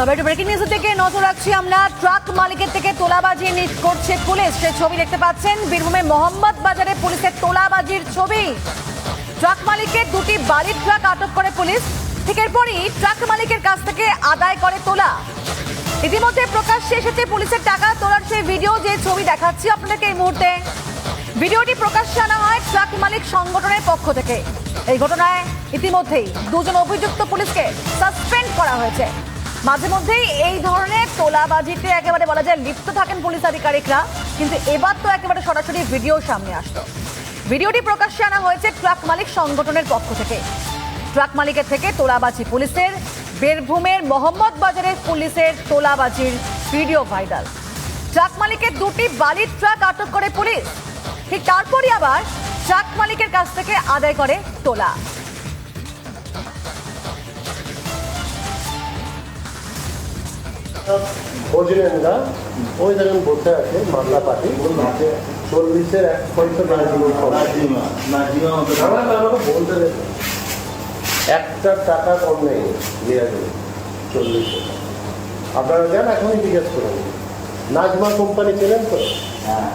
তবে একটু ব্রেকিং নিউজের দিকে নজর রাখছি আমরা। ট্রাক মালিকের থেকে তোলাবাজি করছে পুলিশ সেই ছবি দেখতে পাচ্ছেন, বীরভূমের মোহাম্মদ বাজারে পুলিশের তোলাবাজির ছবি। ট্রাক মালিকের দুটি বালির ট্রাক আটক করে পুলিশ। ঠিক এরপরই ট্রাক মালিকের কাছ থেকে আদায় করে তোলা। ইতিমধ্যে প্রকাশ্যে এসেছে পুলিশের টাকা তোলার সেই ভিডিও যে ছবি দেখাচ্ছি আপনাদেরকে এই মুহূর্তে। ভিডিওটি প্রকাশ্যে আনা হয় ট্রাক মালিক সংগঠনের পক্ষ থেকে। এই ঘটনায় ইতিমধ্যেই দুজন অভিযুক্ত পুলিশকে সাসপেন্ড করা হয়েছে। মাঝে মধ্যেই এই ধরনের তোলাবাজিতে একেবারে বলা যায় লিপ্ত থাকেন পুলিশ আধিকারিকরা, কিন্তু এবার তো একেবারে সরাসরি ভিডিও সামনে আসতো ভিডিওটি প্রকাশ্যে আনা হয়েছে ট্রাক মালিক সংগঠনের পক্ষ থেকে। ট্রাক মালিকের থেকে তোলাবাজি পুলিশের, বীরভূমের মোহাম্মদ বাজারের পুলিশের তোলাবাজির ভিডিও ভাইরাল। ট্রাক মালিকের দুটি বালির ট্রাক আটক করে পুলিশ। ঠিক তারপরই আবার ট্রাক মালিকের কাছ থেকে আদায় করে তোলা। ওই দেখেন বসে আছে মামলা চল্লিশের এক পয়সা বলতে একটা টাকা কম নেই দেওয়া যাবে চল্লিশে আপনারা যান এখনই জিজ্ঞেস করে নেবেন নাজমা কোম্পানি চেনেন তো? হ্যাঁ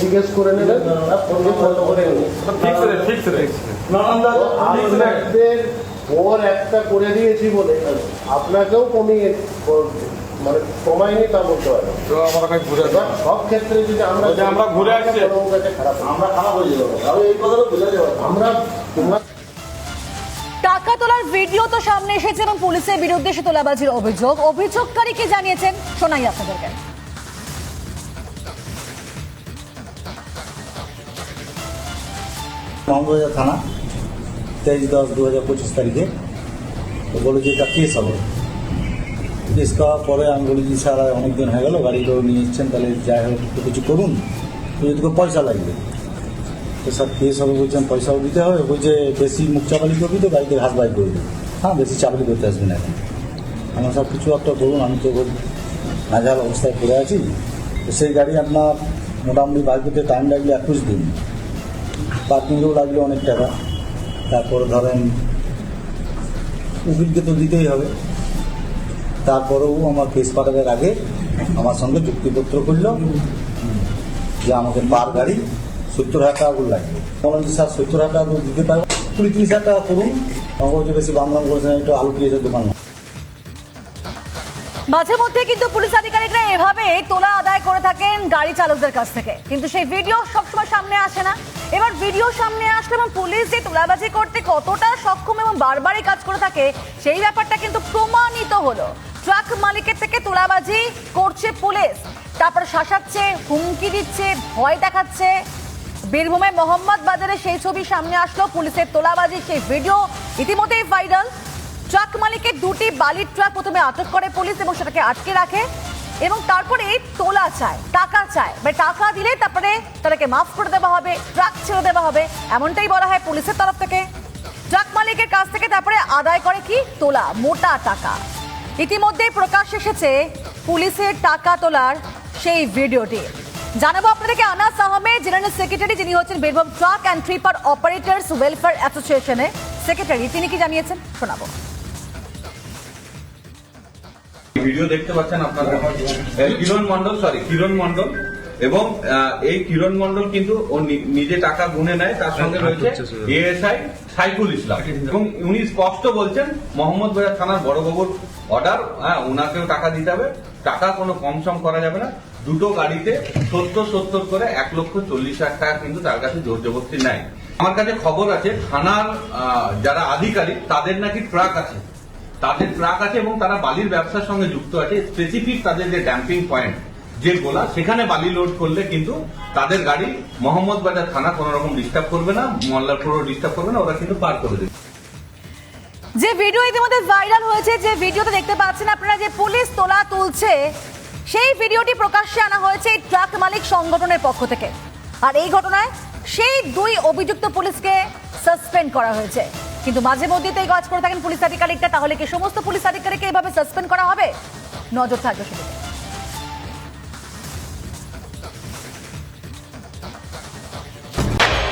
জিজ্ঞেস করে নেবেন ওর একটা করে দিয়েছি বলে আপনাকেও কমিয়ে মানে তা বলতে পারে তো আমার কাছে ঘুরে সব ক্ষেত্রে যদি আমরা আমরা ঘুরে আসছি। খারাপ আমরা খারাপ হয়ে যাব। আমি এই কথাটা বোঝা যাবে আমরা তোমার টাকা তোলার ভিডিও তো সামনে এসেছে এবং পুলিশের বিরুদ্ধে সে তোলাবাজির অভিযোগ। অভিযোগকারী কি জানিয়েছেন? শোনাই আপনাদেরকে। মামবাজার থানা তেইশ দশ দু হাজার পঁচিশ তারিখে। তো বলে যে এটা কেস হবে। কেস করার পরে আমি বলি যে স্যার অনেক দিন হয়ে গেল গাড়িগুলো নিয়ে এসছেন, তাহলে যাই হোক, একটু কিছু করুন। তো পয়সা লাগবে। তো স্যার কেস হবে বলছেন, পয়সাও দিতে হবে বলছে বেশি মুখ চাপালি করবি তো, গাড়িতে ঘাস বাই করবি। হ্যাঁ বেশি চাপালি করতে আসবে না আমার সব কিছু একটা করুন আমি তো নাজাল অবস্থায় পড়ে আছি। তো সেই গাড়ি আপনার মোটামুটি বাইক করতে টাইম লাগলে একুশ দিন। পার্কিংয়েও লাগল অনেক টাকা। তারপরে ধরেন, উকিলকে তো দিতেই হবে। তারপরেও আমার কেস পাঠাবার আগে আমার সঙ্গে চুক্তিপত্র করল যে আমাকে পার গাড়ি সত্তর হাজার টাকা করে লাগবে। যে, স্যার, সত্তর হাজার টাকা দিতে পারব? কুড়ি তিরিশ হাজার টাকা করুন। আমাকে বলছে, বেশি বাংলাম করেছেন, একটু আলু পেঁয়াজের দোকান। মাঝে মধ্যে কিন্তু পুলিশ আধিকারিকরা এভাবে তোলা আদায় করে থাকেন গাড়ি চালকদের কাছ থেকে। কিন্তু সেই ভিডিও সবসময় সামনে আসে না। এবার ভিডিও সামনে আসলে এবং পুলিশ যে তোলাবাজি করতে কতটা সক্ষম এবং বারবারই কাজ করে থাকে, সেই ব্যাপারটা কিন্তু প্রমাণিত হলো। ট্রাক মালিকের থেকে তোলাবাজি করছে পুলিশ। তারপর শাসাচ্ছে, হুমকি দিচ্ছে, ভয় দেখাচ্ছে। বীরভূমে মোহাম্মদ বাজারে সেই ছবি সামনে আসলো, পুলিশের তোলাবাজি, সেই ভিডিও ইতিমধ্যেই ভাইরাল। ট্রাক মালিকের দুটি বালির ট্রাক প্রথমে আটক করে পুলিশ এবং সেটাকে আটকে রাখে এবং তারপরে তোলা চায়, টাকা চায়। মানে টাকা দিলে তারপরে তাদেরকে মাফ করে দেওয়া হবে, ট্রাক ছেড়ে দেওয়া হবে, এমনটাই বলা হয় পুলিশের তরফ থেকে। ট্রাক মালিকের কাছ থেকে তারপরে আদায় করে কি? তোলা, মোটা টাকা। ইতিমধ্যে প্রকাশ এসেছে পুলিশের টাকা তোলার সেই ভিডিওটি। জানাব আপনাদেরকে আনাস আহমেদ জেনারেল সেক্রেটারি যিনি হচ্ছেন Birbhum truck and tipper operators welfare অ্যাসোসিয়েশনের সেক্রেটারি। তিনি কি জানিয়েছেন? শোনাবো। ভিডিও দেখতে পাচ্ছেন আপনারা। কিরণ মন্ডল সরি কিরণ মন্ডল এবং আহ, এই কিরণ মন্ডল কিন্তু ও নিজে টাকা গুনে নেয় তার সঙ্গে রয়েছে এএসআই সাইফুল ইসলাম। এবং উনি স্পষ্ট বলছেন মোহাম্মদ বাজার থানার বড়বাবুর অর্ডার হ্যাঁ ওনাকেও টাকা দিতে হবে। টাকা কোনো কম সম করা যাবে না। দুটো গাড়িতে সত্তর সত্তর করে এক লক্ষ চল্লিশ হাজার টাকা কিন্তু তার কাছে জোর জবরদস্তি নেয় আমার কাছে খবর আছে, থানার যারা আধিকারিক, তাদের নাকি ট্রাক আছে। তাদের ট্রাক আছে এবং তারা বালির ব্যবসার সঙ্গে যুক্ত আছে। স্পেসিফিক তাদের যে ড্যাম্পিং পয়েন্ট, যে গোলা, সেখানে বালি লোড করলে কিন্তু তাদের গাড়ি মোহাম্মদ বাজার থানা কোনো রকম ডিস্টার্ব করবে না, মল্লারপুরও ডিস্টার্ব করবে না, ওরা কিন্তু পার করে দেবে। যে ভিডিও ইতিমধ্যে ভাইরাল হয়েছে, যে ভিডিওতে দেখতে পাচ্ছেন আপনারা যে পুলিশ তোলা তুলছে, সেই ভিডিওটি প্রকাশ্যে আনা হয়েছে ট্রাক মালিক সংগঠনের পক্ষ থেকে। আর এই ঘটনায় সেই দুই অভিযুক্ত পুলিশকে সাসপেন্ড করা হয়েছে। কিন্তু মাঝে মধ্যে তো এই কাজ করে থাকেন পুলিশ আধিকারিকটা, তাহলে কি সমস্ত পুলিশ আধিকারিককে এভাবে সাসপেন্ড করা হবে? নজর থাকবে সেদিকে